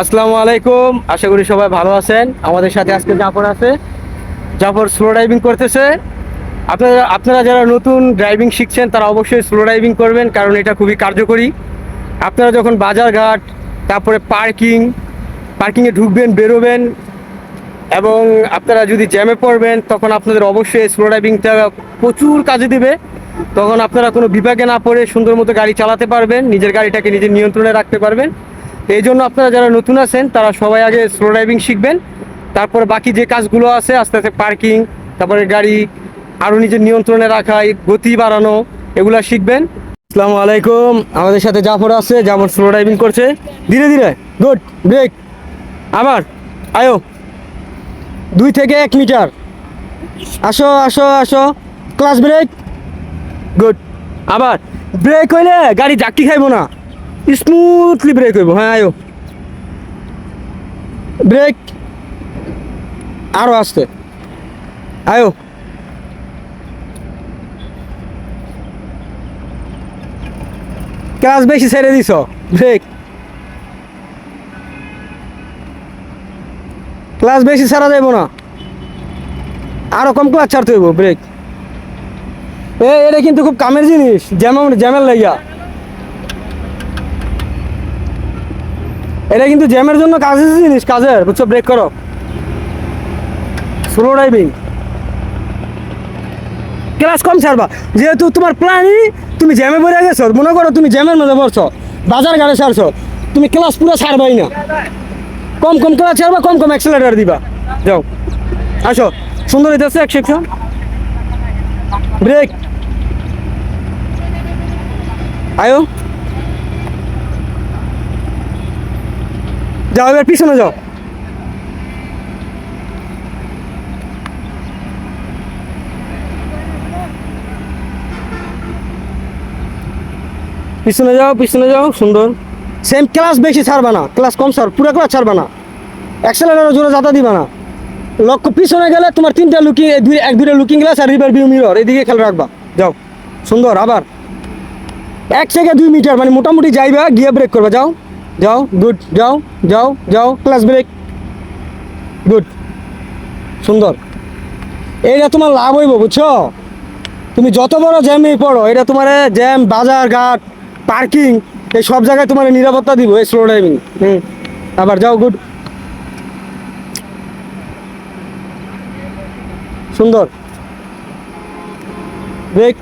আসসালামু আলাইকুম। আশা করি সবাই ভালো আছেন। আমাদের সাথে আজকে জাফর আছে। জাফর স্লো ড্রাইভিং করতেছে। আপনারা আপনারা যারা নতুন ড্রাইভিং শিখছেন, তারা অবশ্যই স্লো ড্রাইভিং করবেন, কারণ এটা খুবই কার্যকরী। আপনারা যখন বাজারঘাট, তারপরে পার্কিং, পার্কিংয়ে ঢুকবেন, বেরোবেন, এবং আপনারা যদি জ্যামে পড়বেন, তখন আপনাদের অবশ্যই স্লো ড্রাইভিংটা প্রচুর কাজে দেবে। তখন আপনারা কোনো বিভাগে না পড়ে সুন্দর মতো গাড়ি চালাতে পারবেন, নিজের গাড়িটাকে নিজের নিয়ন্ত্রণে রাখতে পারবেন। এই জন্য আপনারা যারা নতুন আছেন, তারা সবাই আগে স্লো ড্রাইভিং শিখবেন। তারপরে বাকি যে কাজগুলো আছে, আস্তে আস্তে পার্কিং তারপরে গাড়ি আরও নিজের নিয়ন্ত্রণে রাখা, গতি বাড়ানো, এগুলো শিখবেন। আসসালামু আলাইকুম। আমাদের সাথে জাফর আছে জাফর স্লো ড্রাইভিং করছে। ধীরে ধীরে গুড ব্রেক আবার আয়ো। দুই থেকে এক মিটার। আসো আসো আসো। ক্লাস ব্রেক গুড আবার ব্রেক হইলে গাড়ি জাকি খাইবো না। স্মুথলি ব্রেক হইব হ্যাঁ আয়ো। ব্রেক আরও আসতে। আয়ো। ক্লাস বেশি ছেড়ে দিছ ব্রেক ক্লাস বেশি ছাড়া যাইব না। আরও কম ক্লাস ছাড়তে হইব ব্রেক এ, এটা কিন্তু খুব কামের জিনিস যেমন জ্যামের লাইয়া এটা কিন্তু জ্যামের জন্য কাজের জিনিস, কাজের, বুঝছ? ব্রেক করো। স্লো ড্রাইভিং ক্লাস কম ছাড়বা। যেহেতু তোমার প্ল্যানই তুমি জ্যামে পড়ে গেছো, মনে করো তুমি জ্যামের মধ্যে পড়ছো, বাজার গাড়ি ছাড়ছো, তুমি ক্লাস পুরো ছাড়বাই না। কম কম ক্লাস ছাড়বা, কম কম অ্যাক্সেলারেটর দিবা। যাও। আসো। সুন্দর হইতেছে এক সেকশন ব্রেক আয়ো যাও, এবার পিছনে যাও। পিছনে যাও পিছনে যাও, সুন্দর। সেম ক্লাস বেশি ছাড়বা না ক্লাস কম ছাড়, পুরো ক্লাস ছাড়বা না। অ্যাক্সেলারেটর জোরে যাতা দিবা না। লক্ষ্য, পিছনে গেলে তোমার তিনটা লুকিং দুই, এক, দুইটা লুকিং গ্লাস আর রিভার ভিউ মিরর এদিকে খেয়াল রাখবা। যাও, সুন্দর, আবার। এক থেকে দুই মিটার মানে মোটামুটি যাইবা, গিয়ে ব্রেক করবা, যাও। যাও গুড যাও যাও যাও ক্লাস ব্রেক গুড সুন্দর। এইটা তোমার লাভ হইব, বুঝছ? তুমি যত বড় জ্যামে পড়ো এটা তোমার জ্যাম, বাজার, ঘাট, পার্কিং, এই সব জায়গায় তোমার নিরাপত্তা দিব, এই স্লো ড্রাইভিং হুম। আবার যাও গুড সুন্দর। ব্রেক